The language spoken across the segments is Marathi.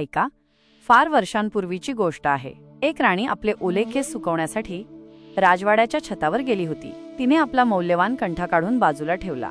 ऐका फार वर्षांपूर्वीची गोष्ट आहे. एक राणी आपले ओले केस सुकवण्यासाठी राजवाड्याच्या छतावर गेली होती. तिने आपला मौल्यवान कंठा काढून बाजूला ठेवला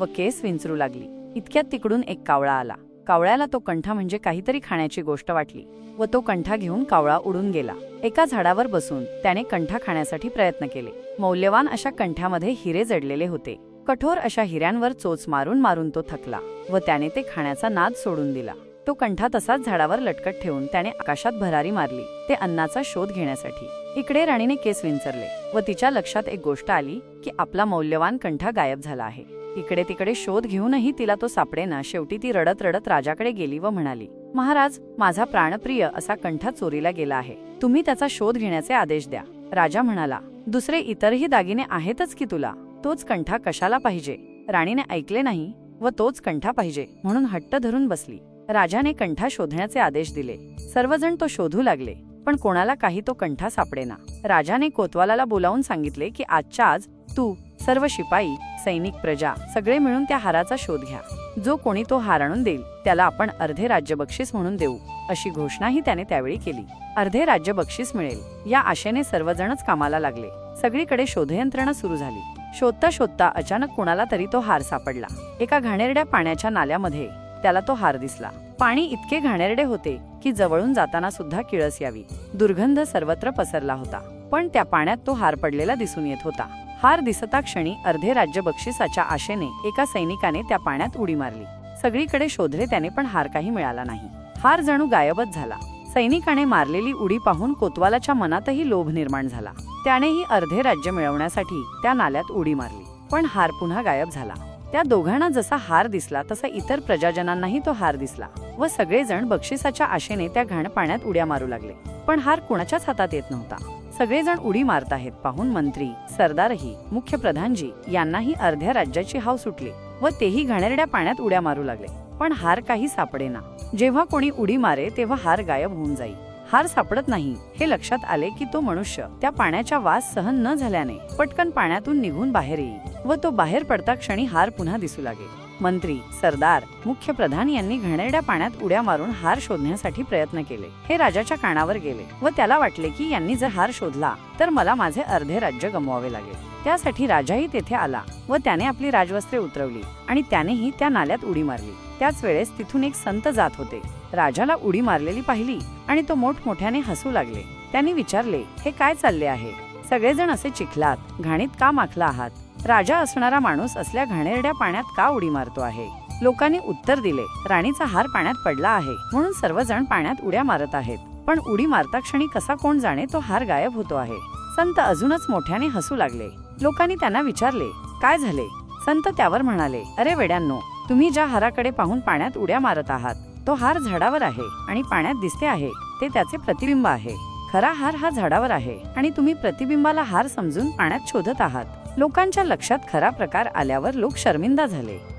व केस विंचरू लागली. इतक्यात तिकडून एक कावळा आला. कावळ्याला तो कंठा म्हणजे काहीतरी खाण्याची गोष्ट वाटली व तो कंठा घेऊन कावळा उडून गेला. एका झाडावर बसून त्याने कंठा खाण्यासाठी प्रयत्न केले. मौल्यवान अशा कंठ्यामध्ये हिरे जडलेले होते. कठोर अशा हिऱ्यांवर चोच मारून मारून तो थकला व त्याने ते खाण्याचा नाद सोडून दिला. तो कंठा तसाच झाडावर लटकत ठेवून त्याने आकाशात भरारी मारली. ते अन्नाचा शोध घेण्यासाठी. इकडे राणीने केस विंचरले व तिच्या लक्षात एक गोष्ट आली की आपला मौल्यवान कंठा गायब झाला आहे. इकडे तिकडे शोध घेऊनही तिला तो सापडेना शेवटी ती रडत रडत राजाकडे गेली व म्हणाली महाराज माझा प्राणप्रिय असा कंठा चोरीला गेला आहे. तुम्ही त्याचा शोध घेण्याचे आदेश द्या. राजा म्हणाला दुसरे इतरही दागिने आहेतच की तुला? तोच कंठा कशाला पाहिजे? राणीने ऐकले नाही व तोच कंठा पाहिजे म्हणून हट्ट धरून बसली. राजाने कंठा शोधण्याचे आदेश दिले. सर्वजण तो शोधू लागले पण कोणाला काही तो कंठा सापडेना. राजाने कोतवालाला बोलावून सांगितले की आजच्या आज तू सर्व शिपाई सैनिक प्रजा सगळे मिळून त्या हाराचा शोध घ्या. जो कोणी तो हार आणून देईल त्याला आपण अर्धे राज्य बक्षीस म्हणून देऊ अशी घोषणाही त्याने त्यावेळी केली. अर्धे राज्य बक्षीस मिळेल या आशेने सर्वजणच कामाला लागले. सगळीकडे शोधयंत्रणा सुरू झाली. शोधता शोधता अचानक कोणाला तरी तो हार सापडला. एका घाणेरड्या पाण्याच्या नाल्यामध्ये त्याला तो हार दिसला. पाणी इतके घाणेरडे होते की जवळून जाताना सुद्धा किळस यावी. दुर्गंध सर्वत्र पसरला होता. पण त्या पाण्यात तो हार पडलेला दिसून येत होता. हार दिसता क्षणी अर्धे राज्य बक्षिसाच्या आशेने एका सैनिकाने त्या पाण्यात उडी मारली. सगळीकडे शोधले त्याने पण हार काही मिळाला नाही. हार जणू गायबच झाला. सैनिकाने मारलेली उडी पाहून कोतवालाच्या मनातही लोभ निर्माण झाला. त्यानेही अर्धे राज्य मिळवण्यासाठी त्या नाल्यात उडी मारली. पण हार पुन्हा गायब झाला. त्या दोघांना जसा हार दिसला तसा इतर प्रजाजनांनाही तो हार दिसला व सगळेजण बक्षिसाच्या आशेने त्या घाण पाण्यात उड्या मारू लागले. पण हार कुणाच्याच हातात येत नव्हता. सगळेजण उडी मारत आहेत पाहून मंत्री सरदारही मुख्य प्रधानजी यांनाही अर्ध्या राज्याची हाव सुटली व तेही घाणेरड्या पाण्यात उड्या मारू लागले. पण हार काही सापडेना. जेव्हा कोणी उडी मारे तेव्हा हार गायब होऊन जाई. हार सापडत नाही हे लक्षात आले की तो मनुष्य त्या पाण्याच्या वास सहन न झाल्याने पटकन पाण्यातून निघून बाहेर येईल व तो बाहेर पडता क्षणी हार पुन्हा दिसू लागे मंत्री सरदार मुख्य प्रधान यांनी घाणेरड्या पाण्यात उड्या मारून हार शोधण्यासाठी प्रयत्न केले. हे राजाच्या कानावर गेले व त्याला वाटले की यांनी जर हार शोधला तर मला माझे अर्धे राज्य गमवावे लागेल. त्यासाठी राजाही तेथे आला व त्याने आपली राजवस्त्रे उतरवली आणि त्यानेही त्या नाल्यात उडी मारली. त्याच वेळेस तिथून एक संत जात होते. राजाला उडी मारलेली पाहिली आणि तो मोठमोठ्याने हसू लागले. त्यांनी विचारले हे काय चालले आहे? सगळेजण असे चिखलात घाणीत का माखला आहात? राजा असणारा माणूस असल्या घाणेरड्या पाण्यात का उडी मारतो आहे? लोकांनी उत्तर दिले राणीचा हार पाण्यात पडला आहे म्हणून सर्वजण पाण्यात उड्या मारत आहेत. पण उडी मारता क्षणी कसा कोण जाणे तो हार गायब होतो आहे. संत अजूनच मोठ्याने हसू लागले. लोकांनी त्यांना विचारले काय झाले? संत त्यावर म्हणाले अरे वेड्यांनो तुम्ही ज्या हाराकडे पाहून पाण्यात उड्या मारत आहात तो हार झाडावर आहे आणि पाण्यात दिसते आहे ते त्याचे प्रतिबिंब आहे. खरा हार हा झाडावर आहे आणि तुम्ही प्रतिबिंबाला हार समजून पाण्यात शोधत आहात. लोकांच्या लक्षात खरा प्रकार आल्यावर लोक शर्मिंदा झाले.